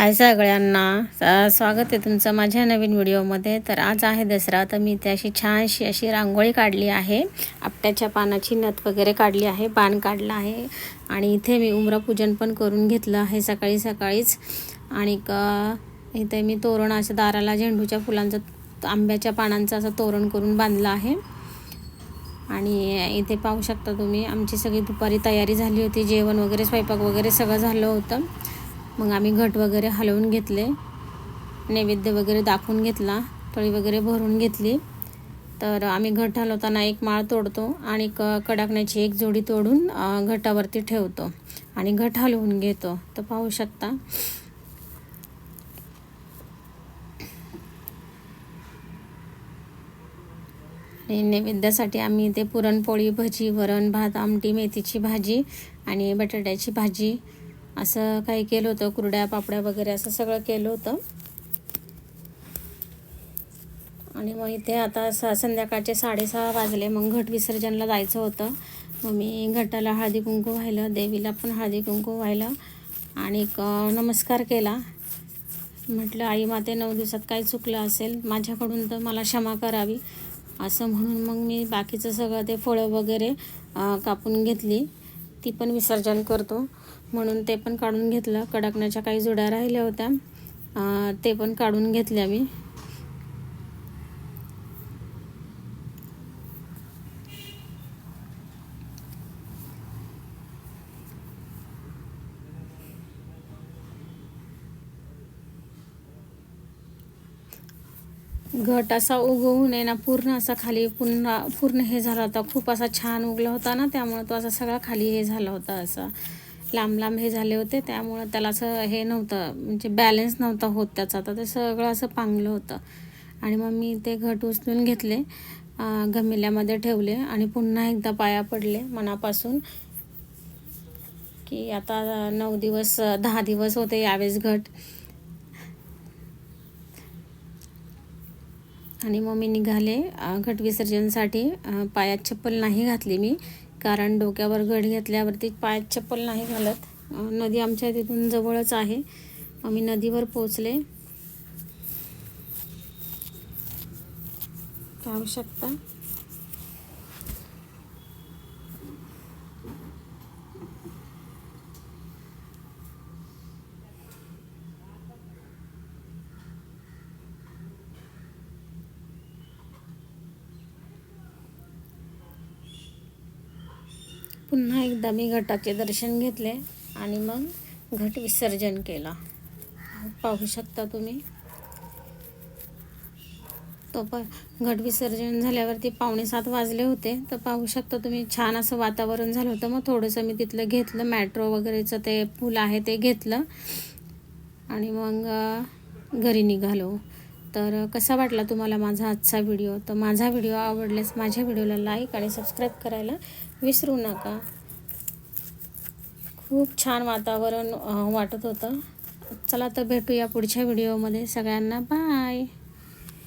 हाय सगळ्यांना. स्वागत आहे तुमचं माझ्या नवीन व्हिडिओमध्ये. तर आज आहे दसरा तर मी इथे अशी छानशी अशी रांगोळी काढली आहे. आपट्याच्या पानाची नथ वगैरे काढली आहे पान काढलं आहे. आणि इथे मी उमरापूजन पण करून घेतलं आहे सकाळी सकाळीच. आणि इथे मी तोरण असं दाराला झेंडूच्या फुलांचं आंब्याच्या पानांचं असं तोरण करून बांधलं आहे. आणि इथे पाहू शकता तुम्ही आमची सगळी दुपारी तयारी झाली होती जेवण वगैरे स्वयंपाक वगैरे सगळं झालं होतं. मग आम्ही घट वगैरे हलवून घेतले. नैवेद्य वगैरे दाखवून घेतला. तळी वगैरे भरून घेतली. तर आम्ही घट हलवताना एक माळ तोडतो आणि क कडाकण्याची एक जोडी तोडून घटावरती ठेवतो आणि घट हलवून घेतो. तर पाहू शकता. आणि नैवेद्यासाठी आम्ही इथे पुरणपोळी भजी वरण भात आमटी मेथीची भाजी आणि बटाट्याची भाजी असं काही केलं होतं कुरड्या पापड्या वगैरे असं सगळं केलं होतं. आणि मग इथे आता स संध्याकाळचे साडेसहा वाजले मग घट विसर्जनला जायचं होतं. मग मी घटाला हळदी कुंकू व्हायलं देवीला पण हळदी कुंकू व्हायलं आणि नमस्कार केला. म्हटलं आई माते नऊ दिवसात काय चुकलं असेल माझ्याकडून तर मला क्षमा करावी. असं म्हणून मग मी बाकीचं सगळं ते फळं वगैरे कापून घेतली. ती पण विसर्जन करतो. म्हणून ते पण काढून घेतलं. कडकण्याच्या काही जुड्या राहिल्या होत्या. ते पण काढून घेतल्या मी. घट असा उगवून नये ना पूर्ण असा खाली पुन्हा पूर्ण हे झाला होता. खूप असा छान उगला होता ना त्यामुळं तो असा सगळा खाली हे झाला होता असं. लांब लांब हे झाले होते त्यामुळं त्याला असं हे नव्हतं म्हणजे बॅलन्स नव्हता होत त्याचा. तर ते सगळं असं पांगलं होतं. आणि मग मी ते घट उचलून घेतले गमिल्यामध्ये ठेवले आणि पुन्हा एकदा पाया पडले मनापासून की आता नऊ दिवस दहा दिवस होते यावेळेस घट. आणि मग मी निघाले. घट विसर्जनसाठी पायात चप्पल नाही घातली मी कारण डोक्यावर घट घेतल्यावरती पायात चप्पल नाही घालत. नदी आमच्या तिथून जवळच आहे. मग मी नदीवर पोचले आवश्यकता? पुन्हा एकदा मी घटाचे दर्शन घेतले आणि मग घट विसर्जन केला. पाहू शकता तुम्ही. तो प घट विसर्जन झाल्यावरती पावणे सात वाजले होते. तर पाहू शकता तुम्ही छान असं वातावरण झालं होतं. मग थोडंसं मी तिथलं घेतलं मॅट्रो वगैरेचं ते फुल आहे ते घेतलं. आणि मग घरी निघालो. तर कसा वाटला तुम्हाला माझा आजचा व्हिडिओ? तर माझा व्हिडिओ आवडल्यास माझ्या व्हिडिओला लाईक आणि सबस्क्राईब करायला विसरू नका. खूप छान वातावरण वाटत होतं. चला तर भेटूया पुढच्या व्हिडिओमध्ये. सगळ्यांना बाय!